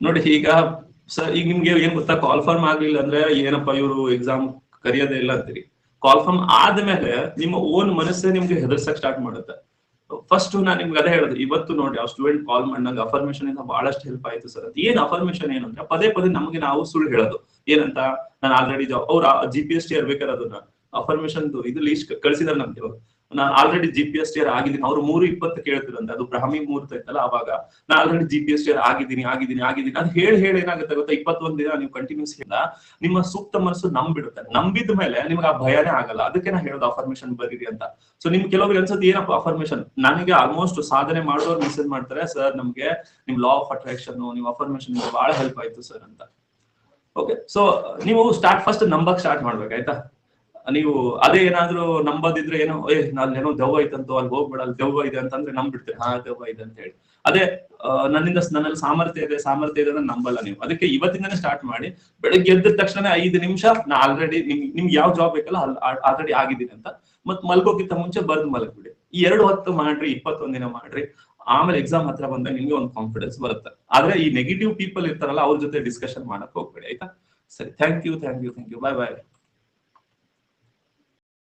ನೋಡಿ, ಈಗ ಸರ್ ಈಗ ನಿಮ್ಗೆ ಏನ್ ಗೊತ್ತಾ? ಕಾಲ್ ಫಾರ್ಮ್ ಆಗ್ಲಿಲ್ಲ ಅಂದ್ರೆ ಏನಪ್ಪಾ ಇವರು ಎಕ್ಸಾಮ್ ಕರಿಯೋದೇ ಇಲ್ಲ ಅಂತೀರಿ. ಕಾಲ್ ಫಾರ್ಮ್ ಆದ್ಮೇಲೆ ನಿಮ್ಮ ಓನ್ ಮನಸ್ಸೇ ನಿಮ್ಗೆ ಹೆದರ್ಸಕ್ ಸ್ಟಾರ್ಟ್ ಮಾಡುತ್ತೆ. ಫಸ್ಟ್ ನಾನು ನಿಮ್ಗೆ ಅದೇ ಹೇಳುದು, ಇವತ್ತು ನೋಡಿ, ಆ ಸ್ಟೂಡೆಂಟ್ ಕಾಲ್ ಮಾಡಿದಾಗ ಅಫರ್ಮೇಶನ್ ಇಂದ ಬಹಳಷ್ಟು ಹೆಲ್ಪ್ ಆಯ್ತು ಸರ್ ಅದು ಏನ್ ಅಫರ್ಮೇಶನ್ ಏನು ಅಂದ್ರೆ, ಪದೇ ಪದೇ ನಮಗೆ ನಾವು ಸುಳ್ಳು ಹೇಳೋದು. ಏನಂತ? ನಾನು ಆಲ್ರೆಡಿ ಅವ್ರ ಜಿ ಪಿ ಎಸ್ ಟಿ ಇರ್ಬೇಕಾದ್ರೆ ಅದನ್ನ ಅಫರ್ಮೇಶನ್ ಇದು ಲೀಸ್ಟ್ ಕಳಿಸಿದಾರೆ ನಮ್ಗೆ ಇವಾಗ. ನಾನು already G P S T ಆಗಿದ್ದೀನಿ. ಅವ್ರು ಮೂರು ಇಪ್ಪತ್ತು ಕೇಳ್ತಿರಂತೆ ಅದು ಬ್ರಾಹ್ಮಿ ಮುಹೂರ್ತ ಇತ್ತಲ್ಲ ಅವಾಗ. ನಾನು already G P S T ಆಗಿದ್ದೀನಿ ಆಗಿದ್ದೀನಿ ಆಗಿದ್ದೀನಿ. ಅದು ಹೇಳಿ ಹೇಳಿ ಏನಾಗುತ್ತೆ ಗೊತ್ತಾ? ಇಪ್ಪತ್ತೊಂದು ದಿನ ನೀವು ಕಂಟಿನ್ಯೂಸ್ ಹೇಳ ನಿಮ್ಮ ಸೂಕ್ತ ಮನಸ್ಸು ನಂಬಿಡುತ್ತೆ. ನಂಬಿದ ಮೇಲೆ ನಿಮ್ಗೆ ಆ ಭಯನೇ ಆಗಲ್ಲ. ಅದಕ್ಕೆ ನಾ ಹೇಳೋದು ಅಫರ್ಮೇಶನ್ ಬರೀರಿ ಅಂತ. ಸೊ ನಿಮ್ ಕೆಲವ್ರಿಗೆ ಅನ್ಸುತ್ತೆ ಏನಪ್ಪ ಅಫರ್ಮೇಶನ್ ನನಗೆ ಆಲ್ಮೋಸ್ಟ್ ಸಾಧನೆ ಮಾಡೋರು ಮೆಸೇಜ್ ಮಾಡ್ತಾರೆ ಸರ್ ನಮ್ಗೆ ನಿಮ್ ಲಾ ಆಫ್ ಅಟ್ರಾಕ್ಷನ್ ನೀವು ಅಫರ್ಮೇಶನ್ ಬಹಳ ಹೆಲ್ಪ್ ಆಯ್ತು ಸರ್ ಅಂತ. ಓಕೆ ಸೊ ನೀವು ಸ್ಟಾರ್ಟ್ ಫಸ್ಟ್ ನಂಬಕ್ ಸ್ಟಾರ್ಟ್ ಮಾಡ್ಬೇಕಾಯ್ತಾ ನೀವು ಅದೇ ಏನಾದ್ರೂ ನಂಬದಿದ್ರೆ ಏನೋ, ಏ ಅಲ್ಲಿ ಏನೋ ದೆವ್ವ ಐತಂತೋ, ಅಲ್ಲಿ ಹೋಗ್ಬೇಡ, ಅಲ್ಲಿ ದೆವ್ವ ಇದೆ ಅಂತಂದ್ರೆ ನಂಬಿಡ್ತೀರಿ. ಹಾ, ದೆವ್ವ ಇದೆ ಅಂತ ಹೇಳಿ. ಅದೇ ನನ್ನಿಂದ ನನ್ನಲ್ಲಿ ಸಾಮರ್ಥ್ಯ ಇದೆ ಸಾಮರ್ಥ್ಯ ಇದೆ ಅಂತ ನಂಬಲ್ಲ ನೀವು. ಅದಕ್ಕೆ ಇವತ್ತಿಂದನೇ ಸ್ಟಾರ್ಟ್ ಮಾಡಿ, ಬೆಳಗ್ಗೆ ಎದ್ದ ತಕ್ಷಣ ಐದು ನಿಮಿಷ, ನಾ ಆಲ್ರೆಡಿ ನಿಮ್, ನಿಮ್ಗೆ ಯಾವ ಜಾಬ್ ಬೇಕಲ್ಲ ಆಲ್ರೆಡಿ ಆಗಿದ್ದೀನಿ ಅಂತ. ಮತ್ ಮಲ್ಗೋಕ್ಕಿಂತ ಮುಂಚೆ ಬರ್ದು ಮಲಗ್ಬಿಡಿ. ಈ ಎರಡು ಹೊತ್ತು ಮಾಡ್ರಿ, ಇಪ್ಪತ್ತೊಂದ್ ದಿನ ಮಾಡ್ರಿ. ಆಮೇಲೆ ಎಕ್ಸಾಮ್ ಹತ್ರ ಬಂದಾಗ ನಿಮ್ಗೆ ಒಂದು ಕಾನ್ಫಿಡೆನ್ಸ್ ಬರುತ್ತೆ. ಆದ್ರೆ ಈ ನೆಗೆಟಿವ್ ಪೀಪಲ್ ಇರ್ತಾರಲ್ಲ, ಅವ್ರ ಜೊತೆ ಡಿಸ್ಕಷನ್ ಮಾಡಕ್ ಹೋಗ್ಬೇಡಿ, ಆಯ್ತಾ? ಸರಿ thank you thank you thank you bye bye